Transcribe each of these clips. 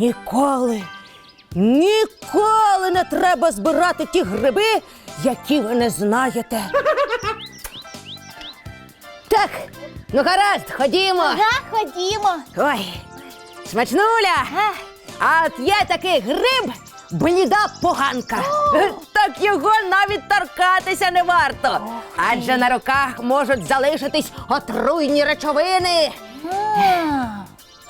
Ніколи, ніколи не треба збирати ті гриби, які ви не знаєте. Так, ну гаразд, ходімо. Ага, ходімо. Ой, смачнуля. А, А от є такий гриб бліда поганка. Так його навіть торкатися не варто. Адже на руках можуть залишитись отруйні речовини.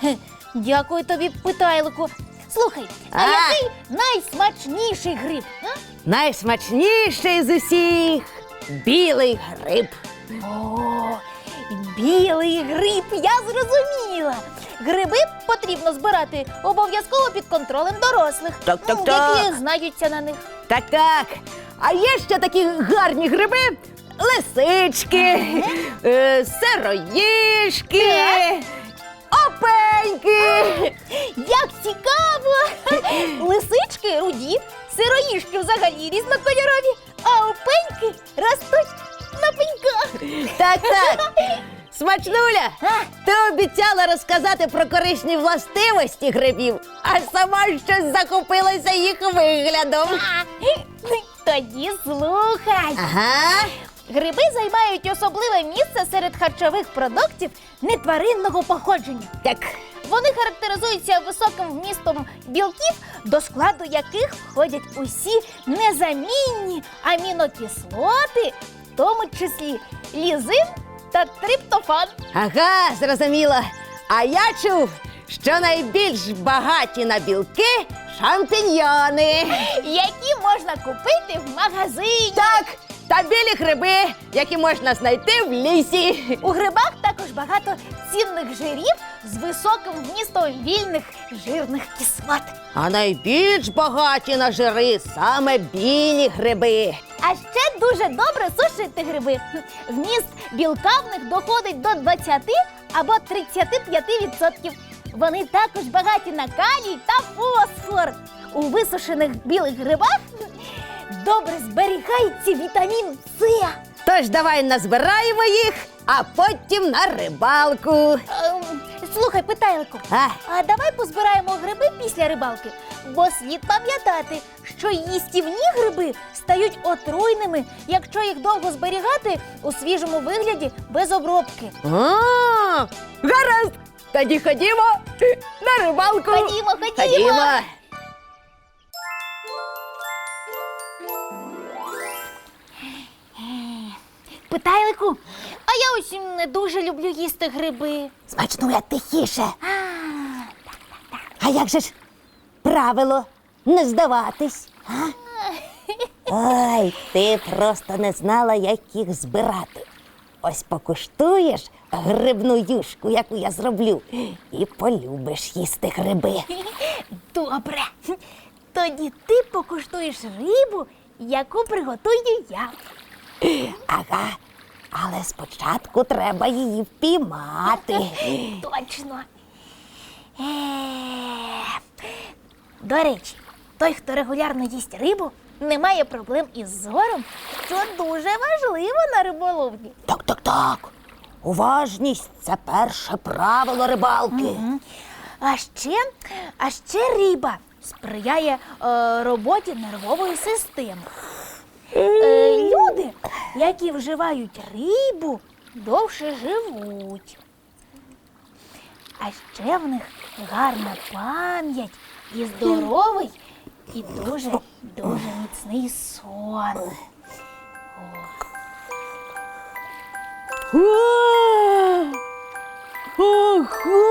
а. Дякую тобі, питайлику. Слухай, а, А? який найсмачніший гриб? а? Найсмачніший з усіх білий гриб. О, білий гриб, я зрозуміла. Гриби потрібно збирати обов'язково під контролем дорослих, Так, так, ну, так. які знаються на них. Так, так. А є ще такі гарні гриби. Лисички, е, сироїшки, опеньки. Взагалі різнокольорові, а опеньки ростуть на пеньках. Так, так. Смачнуля, ти обіцяла розказати про корисні властивості грибів, а сама щось захопилася їх виглядом. Тоді слухай. Ага. Гриби займають особливе місце серед харчових продуктів нетваринного походження. Так. Вони характеризуються високим вмістом білків, до складу яких входять усі незамінні амінокислоти, в тому числі лізин та триптофан. Ага, зрозуміла. А я чув, що найбільш багаті на білки шампіньйони. які можна купити в магазині. Так, та білі гриби, які можна знайти в лісі. У грибах також багато цінних жирів з високим вмістом вільних жирних кислот. А найбільш багаті на жири саме білі гриби. А ще дуже добре сушити гриби. Вміст білка в них доходить до 20 або 35%. Вони також багаті на калій та фосфор. У висушених білих грибах добре зберігається вітамін С. Тож давай назбираємо їх, а потім на рибалку. Ем, слухай, питайлику, А, а давай позбираємо гриби після рибалки, бо слід пам'ятати, що їстівні гриби стають отруйними, якщо їх довго зберігати у свіжому вигляді без обробки. а, гаразд. Тоді ходімо на рибалку. Ходімо, ходімо. Ходімо. Питайлику, а я ось не дуже люблю їсти гриби. Смачнуля тихіше. А як же ж правило не здаватись? А? Ой, ти просто не знала, як їх збирати. Ось покуштуєш грибну юшку, яку я зроблю, і полюбиш їсти гриби. Добре. Тоді ти покуштуєш рибу, яку приготую я. Ага, але спочатку треба її впіймати. Точно. Е, До речі, той, хто регулярно їсть рибу, не має проблем із зором, що дуже важливо на риболовлі. Так, так, так. Уважність це перше правило рибалки. А ще, а ще риба сприяє е, роботі нервової системи. Е, люди, які вживають рибу, довше живуть. А ще в них гарна пам'ять і здоровий, і дуже дуже міцний сон. Ого!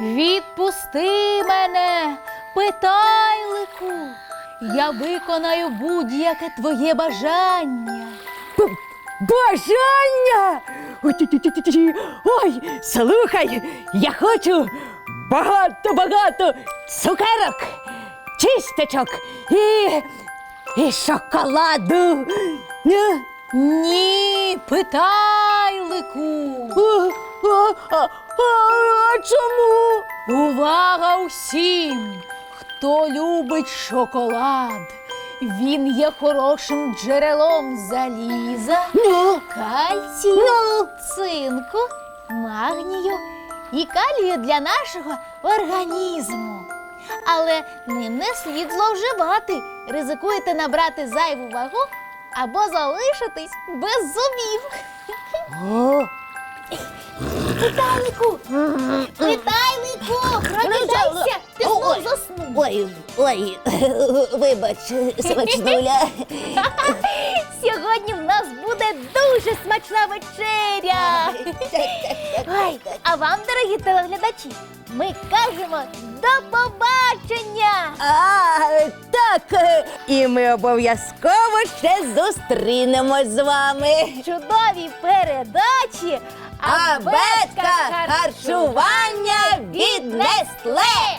Відпусти мене, питайлику. Я виконаю будь-яке твоє бажання. Бажання! Ой, слухай, я хочу багато-багато цукерок, чисточок і, і шоколаду. Е, Ні, питайлику. А, а, а, а чому? Увага усім, хто любить шоколад. Він є хорошим джерелом заліза, Ну, кальцію, ну. цинку, магнію і калію для нашого організму. Але ним не слід зловживати. Ризикуєте набрати зайву вагу або залишитись без зубів. О, Віталіку! Віталіку! Прокидайся! Ти знов Ой. заснув. ой, ой, вибач, смачнуля. Сьогодні в нас буде дуже смачна вечеря. Ой, а вам, дорогі телеглядачі, ми кажемо до побачення! А, так, і ми обов'язково ще зустрінемось з вами. Чудові передачі! Абетка харчування від Нестле.